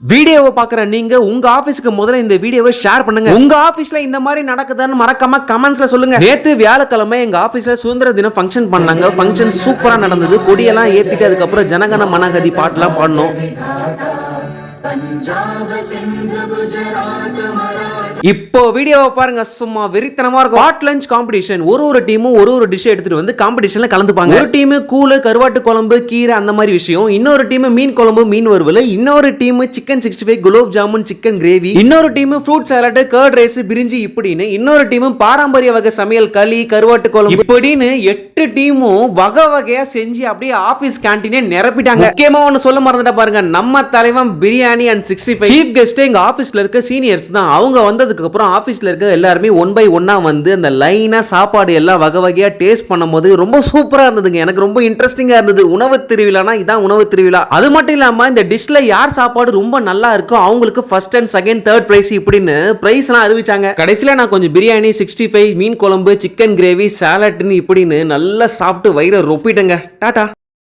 வீடியோவை பார்க்குற நீங்க உங்க ஆபீஸ்க்கு முதல்ல இந்த வீடியோவை ஷேர் பண்ணுங்க. உங்க ஆபீஸ்ல இந்த மாதிரி நடக்குதுன்னு மறக்காம கமெண்ட்ஸ்ல சொல்லுங்க. நேத்து வியாழக்கிழமை எங்க ஆபீஸ்ல சுதந்திர தினம் ஃபங்க்ஷன் பண்ணாங்க. ஃபங்க்ஷன் சூப்பரா நடந்தது. கொடியெல்லாம் ஏத்திட்டு அதுக்கப்புறம் ஜனகன மனகதி பாட்டுலாம் பாடணும். இப்போ வீடியோவை பாருங்க சும்மா வெறித்தனமா இருக்கும். ஹாட் லஞ்ச் காம்படிஷன் ஒரு ஒரு டீமும் ஒரு ஒரு டிஷ் எடுத்துட்டு வந்து காம்படிஷன்ல கலந்துப்பாங்க. ஒரு டீம் கூழ் கருவாட்டு குழம்பு கீரை அந்த மாதிரி விஷயம். இன்னொரு டீம் மீன் குழம்பு மீன் வறுவல். இன்னொரு team chicken sixty five gulab jamun chicken gravy இன்னொரு team fruit salad curd rice brinji இப்படின்னு இன்னொரு டீமும் பாரம்பரிய வகை சமையல் களி கருவாட்டு குழம்பு இப்படின்னு எட்டு டீமும் வகை வகையா செஞ்சு அப்படியே ஆபீஸ் கேன்டீனே நிரப்பிட்டாங்க. முக்கியமா ஒன்னு சொல்ல மறந்துட்டா பாருங்க. நம்ம தலைவன் biryani and sixty five chief guest எங்க ஆபீஸ்ல இருக்க சீனியர்ஸ் தான். அவங்க வந்து அப்புறம் ஆஃபீஸில் இருக்க எல்லாருமே ஒன் பை ஒன்னாக வந்து அந்த லைனாக சாப்பாடு எல்லாம் வகை வகையாக டேஸ்ட் பண்ணும்போது ரொம்ப சூப்பராக இருந்ததுங்க. எனக்கு ரொம்ப இன்ட்ரெஸ்டிங்காக இருந்தது. உணவு திருவிழானா இதான் உணவு திருவிழா. அது மட்டும் இல்லாமல் இந்த டிஷ்ல யார் சாப்பாடு ரொம்ப நல்லா இருக்கோ அவங்களுக்கு first and second third prize இப்படின்னு ப்ரைஸ்லாம் அறிவிச்சாங்க. கடைசியில் நான் கொஞ்சம் பிரியாணி சிக்ஸ்டி ஃபைவ் மீன் குழம்பு சிக்கன் கிரேவி சாலட்னு இப்படின்னு நல்லா சாப்பிட்டு வயிறை ரொப்பிட்டேங்க. டாட்டா